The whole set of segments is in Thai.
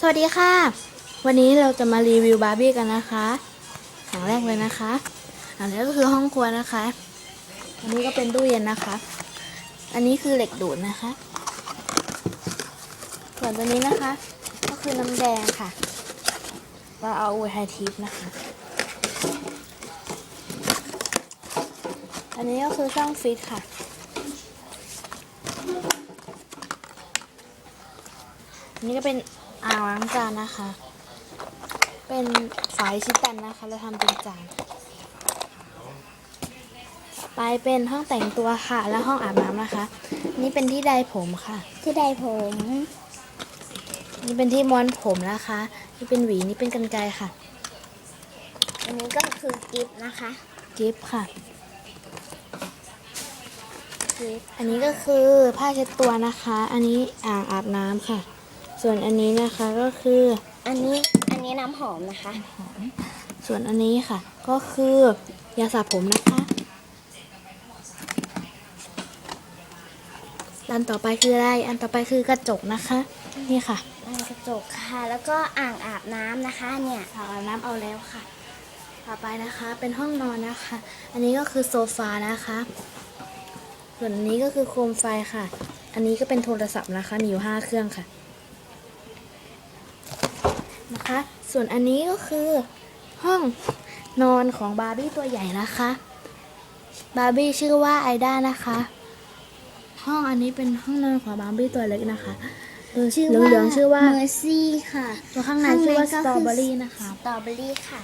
สวัสดีค่ะ วันนี้เราจะมารีวิวบาร์บี้กันนะคะอย่างแรกเลยนะคะอันนี้ก็คือห้องครัวนะคะ อันนี้ก็เป็นตู้เย็นนะคะ อันนี้คือเหล็กดูดนะคะ ส่วนตัวนี้นะคะ ก็คือน้ำแดงค่ะ เราเอาไวไฮทิปนะคะ อันนี้ก็คือช่องฟิตค่ะอันนี้ก็เป็น อ่างล้างจานนะคะ เป็นฝายชิตันนะคะเราทำเป็นจานไปเป็นห้องแต่งตัวค่ะ และห้องอาบน้ำนะคะ นี่เป็นที่ใดผมค่ะ ที่ใดผม นี่เป็นที่ม้วนผมนะคะ นี่เป็นหวีนี่เป็นกรรไกรค่ะ อันนี้ก็คือกิฟต์นะคะกิฟต์ค่ะกิฟต์อันนี้ก็คือผ้าเช็ดตัวนะคะ อันนี้อ่างอาบน้ำค่ะ ส่วนอันนี้นะคะก็คือ อันนี้อันนี้น้ำหอมนะคะ ส่วนอันนี้ค่ะ ก็คือยาสระผมนะคะอันต่อไปคืออะไร อันต่อไปคือกระจกนะคะ นี่ค่ะอ่างกระจกค่ะ แล้วก็อ่างอาบน้ำนะคะเนี่ยอ่างอาบน้ำเอาแล้วค่ะ ต่อไปนะคะเป็นห้องนอนนะคะ อันนี้ก็คือโซฟานะคะ ส่วนอันนี้ก็คือโคมไฟค่ะ อันนี้ก็เป็นโทรศัพท์นะคะ มีอยู่ห้าเครื่องค่ะ นะคะ ส่วนอันนี้ก็คือห้องนอนของบาร์บี้ตัวใหญ่นะคะ บาร์บี้ชื่อว่าไอด้านะคะ ห้องอันนี้เป็นห้องนอนของบาร์บี้ตัวเล็กนะคะเออเหลืองๆชื่อว่าเมอร์ซี่ค่ะ ตัวข้างในชื่อว่าสตรอเบอรี่นะคะ สตรอเบอรี่ค่ะ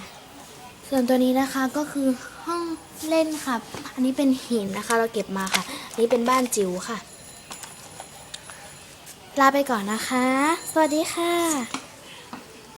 ส่วนตัวนี้นะคะก็คือห้องเล่นค่ะ อันนี้เป็นหินนะคะ เราเก็บมาค่ะอันนี้เป็นบ้านจิ๋วค่ะ ลาไปก่อนนะคะ สวัสดีค่ะ